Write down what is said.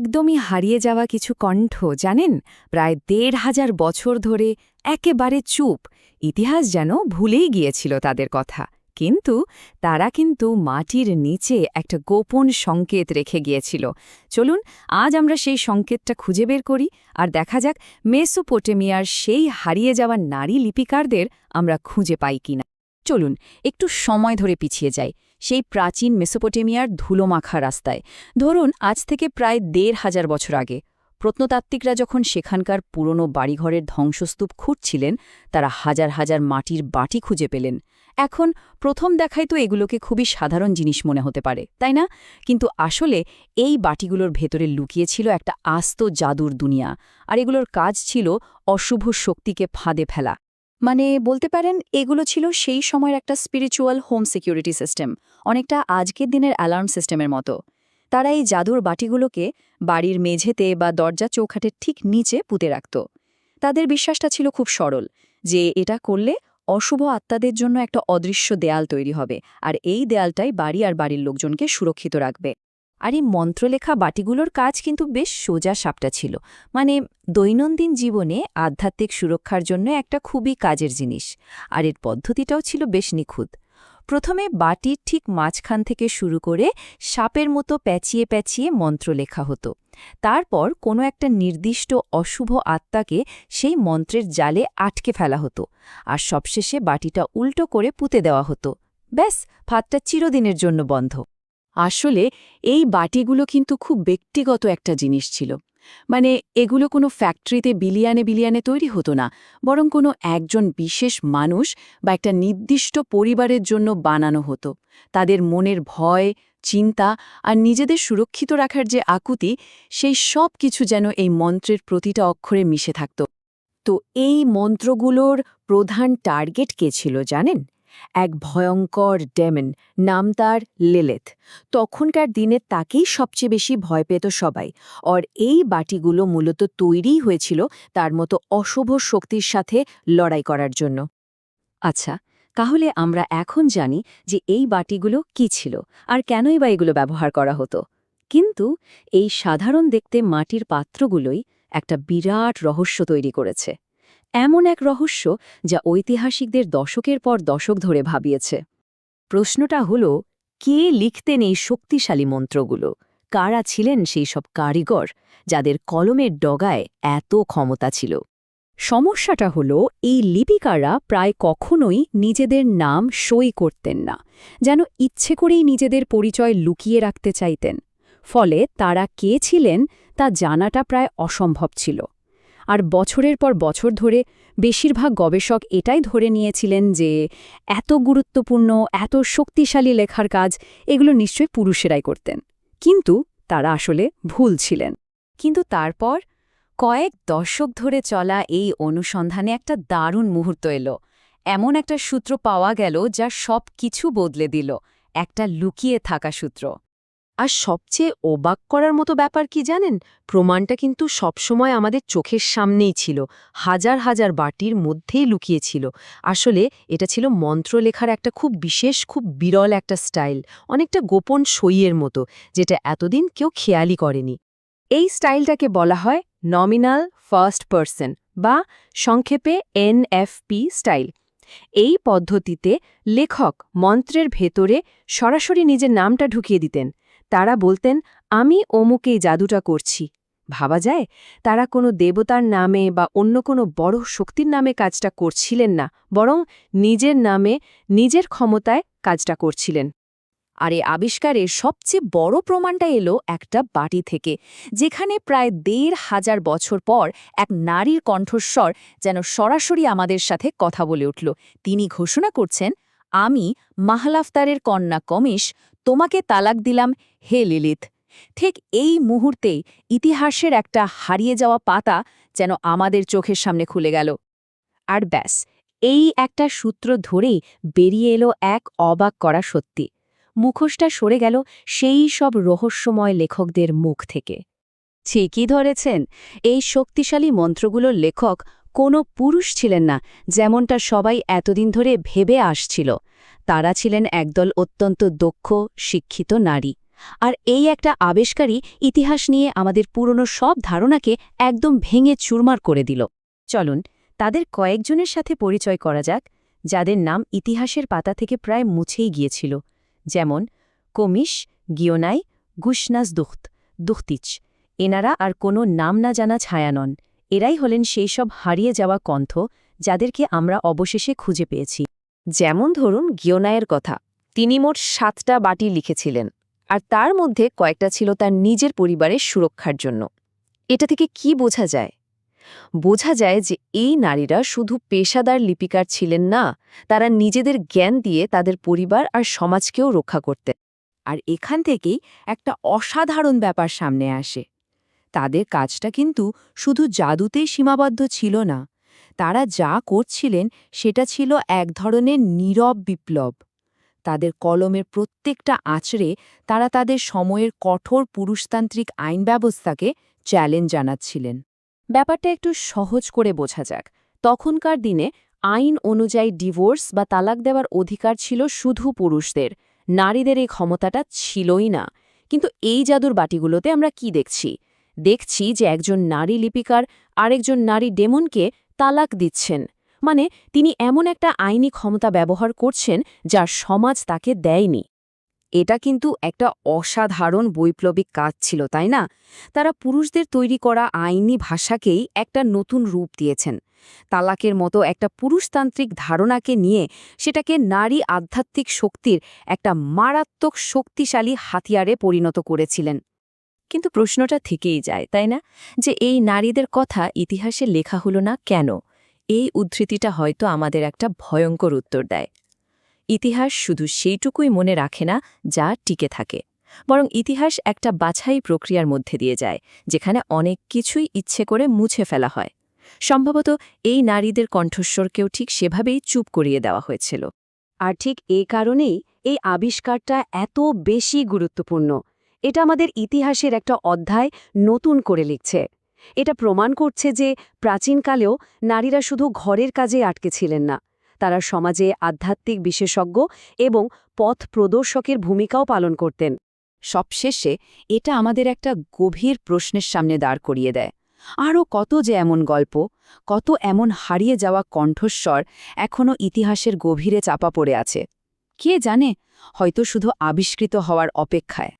একদমই হারিয়ে যাওয়া কিছু কণ্ঠ, জানেন? প্রায় দেড় হাজার বছর ধরে একেবারে চুপ। ইতিহাস যেন ভুলেই গিয়েছিল তাদের কথা। কিন্তু তারা কিন্তু মাটির নিচে একটা গোপন সংকেত রেখে গিয়েছিল। চলুন, আজ আমরা সেই সংকেতটা খুঁজে বের করি আর দেখা যাক মেসোপোটেমিয়ার সেই হারিয়ে যাওয়া নারী লিপিকারদের আমরা খুঁজে পাই কিনা। চলুন, একটু সময় ধরে পিছিয়ে যাই। সেই প্রাচীন মেসোপটেমিয়ার ধুলোমাখা রাস্তায়। ধরুন, আজ থেকে প্রায় দেড় হাজার বছর আগে। প্রত্নতাত্ত্বিকরা যখন সেখানকার পুরনো বাড়িঘরের ধ্বংসস্তূপ খুঁজছিলেন তারা হাজার হাজার মাটির বাটি খুঁজে পেলেন। এখন প্রথম দেখায় তো এগুলোকে খুবই সাধারণ জিনিস মনে হতে পারে, তাই না? কিন্তু আসলে এই বাটিগুলোর ভেতরে লুকিয়েছিল একটা আস্ত জাদুর দুনিয়া, আর এগুলোর কাজ ছিল অশুভ শক্তিকে ফাঁদে ফেলা। মানে বলতে পারেন, এগুলো ছিল সেই সময়ের একটা স্পিরিচুয়াল হোম সিকিউরিটি সিস্টেম অনেকটা আজকের দিনের অ্যালার্ম সিস্টেমের মতো। তারা এই জাদুর বাটিগুলোকে বাড়ির মেঝেতে বা দরজা চৌখাটের ঠিক নিচে পুঁতে রাখত। তাদের বিশ্বাসটা ছিল খুব সরল, যে এটা করলে অশুভ আত্মাদের জন্য একটা অদৃশ্য দেয়াল তৈরি হবে, আর এই দেয়ালটাই বাড়ি আর বাড়ির লোকজনকে সুরক্ষিত রাখবে। আর এই মন্ত্রলেখা বাটিগুলোর কাজ কিন্তু বেশ সোজা সাপটা ছিল। মানে দৈনন্দিন জীবনে আধ্যাত্মিক সুরক্ষার জন্য একটা খুবই কাজের জিনিস, আর এর পদ্ধতিটাও ছিল বেশ নিখুঁত। প্রথমে বাটির ঠিক মাঝখান থেকে শুরু করে সাপের মতো প্যাচিয়ে প্যাচিয়ে মন্ত্র লেখা হতো। তারপর কোনো একটা নির্দিষ্ট অশুভ আত্মাকে সেই মন্ত্রের জালে আটকে ফেলা হতো, আর সবশেষে বাটিটা উল্টো করে পুঁতে দেওয়া হতো। ব্যাস ফাতটা চিরদিনের জন্য বন্ধ। আসলে, এই বাটিগুলো কিন্তু খুব ব্যক্তিগত একটা জিনিস ছিল। মানে এগুলো কোনো ফ্যাক্টরিতে বিলিয়ানে বিলিয়ানে তৈরি হতো না, বরং কোনো একজন বিশেষ মানুষ বা একটা নির্দিষ্ট পরিবারের জন্য বানানো হতো। তাদের মনের ভয়, চিন্তা আর নিজেদের সুরক্ষিত রাখার যে আকুতি, সেই সব কিছু যেন এই মন্ত্রের প্রতিটা অক্ষরে মিশে থাকত। তো এই মন্ত্রগুলোর প্রধান টার্গেট কে ছিল জানেন? এক ভয়ঙ্কর ডেমন, নাম তার লেলেথ। তখনকার দিনে তাকেই সবচেয়ে বেশি ভয় পেত সবাই। আর এই বাটিগুলো মূলত তৈরিই হয়েছিল তার মতো অশুভ শক্তির সাথে লড়াই করার জন্য। আচ্ছা তাহলে আমরা এখন জানি যে এই বাটিগুলো কি ছিল আর কেনই বা এগুলো ব্যবহার করা হতো। কিন্তু এই সাধারণ দেখতে মাটির পাত্রগুলোই একটা বিরাট রহস্য তৈরি করেছে। এমন এক রহস্য যা ঐতিহাসিকদের দশকের পর দশক ধরে ভাবিয়েছে। প্রশ্নটা হল, কে লিখতেন এই শক্তিশালী মন্ত্রগুলো? কারা ছিলেন সেই সব কারিগর যাদের কলমের ডগায় এত ক্ষমতা ছিল? সমস্যাটা হল, এই লিপিকারা প্রায় কখনোই নিজেদের নাম সই করতেন না, যেন ইচ্ছে করেই নিজেদের পরিচয় লুকিয়ে রাখতে চাইতেন। ফলে তারা কে ছিলেন তা জানাটা প্রায় অসম্ভব ছিল। আর বছরের পর বছর ধরে বেশিরভাগ গবেষক এটাই ধরে নিয়েছিলেন যে এত গুরুত্বপূর্ণ, এত শক্তিশালী লেখার কাজ এগুলো নিশ্চয়ই পুরুষেরাই করতেন। কিন্তু তারা আসলে ভুল ছিলেন। কিন্তু তারপর কয়েক দশক ধরে চলা এই অনুসন্ধানে একটা দারুণ মুহূর্ত এলো। এমন একটা সূত্র পাওয়া গেল যা সব কিছু বদলে দিল। একটা লুকিয়ে থাকা সূত্র। আর সবচেয়ে অবাক করার মতো ব্যাপার কি জানেন? প্রমাণটা কিন্তু সবসময় আমাদের চোখের সামনেই ছিল, হাজার হাজার বাটির মধ্যেই লুকিয়েছিল। আসলে এটা ছিল মন্ত্র লেখার একটা খুব বিশেষ, খুব বিরল একটা স্টাইল, অনেকটা গোপন সইয়ের মতো, যেটা এতদিন কেউ খেয়ালই করেনি। এই স্টাইলটাকে বলা হয় নমিনাল ফার্স্ট পার্সন বা সংক্ষেপে এনএফপি স্টাইল। এই পদ্ধতিতে লেখক মন্ত্রের ভেতরে সরাসরি নিজের নামটা ঢুকিয়ে দিতেন। তারা বলতেন, আমি অমুকেই জাদুটা করছি। ভাবা যায়, তারা কোনো দেবতার নামে বা অন্য কোনো বড় শক্তির নামে কাজটা করছিলেন না, বরং নিজের নামে, নিজের ক্ষমতায় কাজটা করছিলেন। আর এই আবিষ্কারের সবচেয়ে বড় প্রমাণটা এলো একটা বাটি থেকে, যেখানে প্রায় দেড় হাজার বছর পর এক নারীর কণ্ঠস্বর যেন সরাসরি আমাদের সাথে কথা বলে উঠল। তিনি ঘোষণা করছেন, আমি মাহলাফতারের কন্যা কমিশ তোমাকে তালাক দিলাম, হে লিলিত। ঠিক এই মুহূর্তেই ইতিহাসের একটা হারিয়ে যাওয়া পাতা যেন আমাদের চোখের সামনে খুলে গেল। আর ব্যাস, এই একটা সূত্র ধরেই বেরিয়ে এলো এক অবাক করা সত্যি। মুখোশটা সরে গেল সেই সব রহস্যময় লেখকদের মুখ থেকে। ঠিকই ধরেছেন, এই শক্তিশালী মন্ত্রগুলোর লেখক কোনো পুরুষ ছিলেন না, যেমনটা সবাই এতদিন ধরে ভেবে আসছিল। তারা ছিলেন একদল অত্যন্ত দক্ষ, শিক্ষিত নারী। আর এই একটা আবেশকারী ইতিহাস নিয়ে আমাদের পুরনো সব ধারণাকে একদম ভেঙে চুরমার করে দিল। চলুন, তাদের কয়েকজনের সাথে পরিচয় করা যাক, যাদের নাম ইতিহাসের পাতা থেকে প্রায় মুছেই গিয়েছিল। যেমন, কমিশ গিয়োনাই গুশনাস দুখত, দুখতিচ। এনারা আর কোনো নাম না জানা ছায়া নন। এরাই হলেন সেই সব হারিয়ে যাওয়া কণ্ঠ, যাদেরকে আমরা অবশেষে খুঁজে পেয়েছি। যেমন ধরুন গিয়োনায়ের কথা, তিনি মোট সাতটা বাটি লিখেছিলেন, আর তার মধ্যে কয়েকটা ছিল তার নিজের পরিবারের সুরক্ষার জন্য। এটা থেকে কি বোঝা যায়? বোঝা যায় যে এই নারীরা শুধু পেশাদার লিপিকার ছিলেন না, তারা নিজেদের জ্ঞান দিয়ে তাদের পরিবার আর সমাজকেও রক্ষা করতেন। আর এখান থেকেই একটা অসাধারণ ব্যাপার সামনে আসে। তাদের কাজটা কিন্তু শুধু জাদুতেই সীমাবদ্ধ ছিল না। তারা যা করছিলেন সেটা ছিল এক ধরনের নীরব বিপ্লব। তাদের কলমের প্রত্যেকটা আঁচড়ে তারা তাদের সময়ের কঠোর পুরুষতান্ত্রিক আইন ব্যবস্থাকে চ্যালেঞ্জ জানাচ্ছিলেন। ব্যাপারটা একটু সহজ করে বোঝা যাক। তখনকার দিনে আইন অনুযায়ী ডিভোর্স বা তালাক দেওয়ার অধিকার ছিল শুধু পুরুষদের, নারীদের এই ক্ষমতাটা ছিলই না। কিন্তু এই জাদুর বাটিগুলোতে আমরা কি দেখছি? দেখছি যে একজন নারী লিপিকার আরেকজন নারী ডেমনকে তালাক দিচ্ছেন। মানে তিনি এমন একটা আইনি ক্ষমতা ব্যবহার করছেন যার সমাজ তাকে দেয়নি। এটা কিন্তু একটা অসাধারণ বৈপ্লবিক কাজ ছিল, তাই না? তারা পুরুষদের তৈরি করা আইনি ভাষাকেই একটা নতুন রূপ দিয়েছেন। তালাকের মতো একটা পুরুষতান্ত্রিক ধারণাকে নিয়ে সেটাকে নারী আধ্যাত্মিক শক্তির একটা মারাত্মক শক্তিশালী হাতিয়ারে পরিণত করেছিলেন। কিন্তু প্রশ্নটা থেকেই যায়, তাই না? যে এই নারীদের কথা ইতিহাসে লেখা হলো না কেন? এই উদ্ধৃতিটা হয়তো আমাদের একটা ভয়ঙ্কর উত্তর দেয়। ইতিহাস শুধু সেইটুকুই মনে রাখে না যা টিকে থাকে। বরং ইতিহাস একটা বাছাই প্রক্রিয়ার মধ্যে দিয়ে যায়, যেখানে অনেক কিছুই ইচ্ছে করে মুছে ফেলা হয়। সম্ভবত এই নারীদের কণ্ঠস্বরকেও ঠিক সেভাবেই চুপ করিয়ে দেওয়া হয়েছিল। আর ঠিক এই কারণেই এই আবিষ্কারটা এত বেশি গুরুত্বপূর্ণ এটা আমাদের ইতিহাসের একটা অধ্যায় নতুন করে লিখছে। এটা প্রমাণ করছে যে প্রাচীনকালেও নারীরা শুধু ঘরের কাজে আটকে ছিলেন না, তারা সমাজে আধ্যাত্মিক বিশেষজ্ঞ এবং পথ প্রদর্শকের ভূমিকাও পালন করতেন। সবশেষে এটা আমাদের একটা গভীর প্রশ্নের সামনে দাঁড় করিয়ে দেয়। আরও কত যে এমন গল্প, কত এমন হারিয়ে যাওয়া কণ্ঠস্বর এখনও ইতিহাসের গভীরে চাপা পড়ে আছে। কে জানে, হয়তো শুধু আবিষ্কৃত হওয়ার অপেক্ষায়।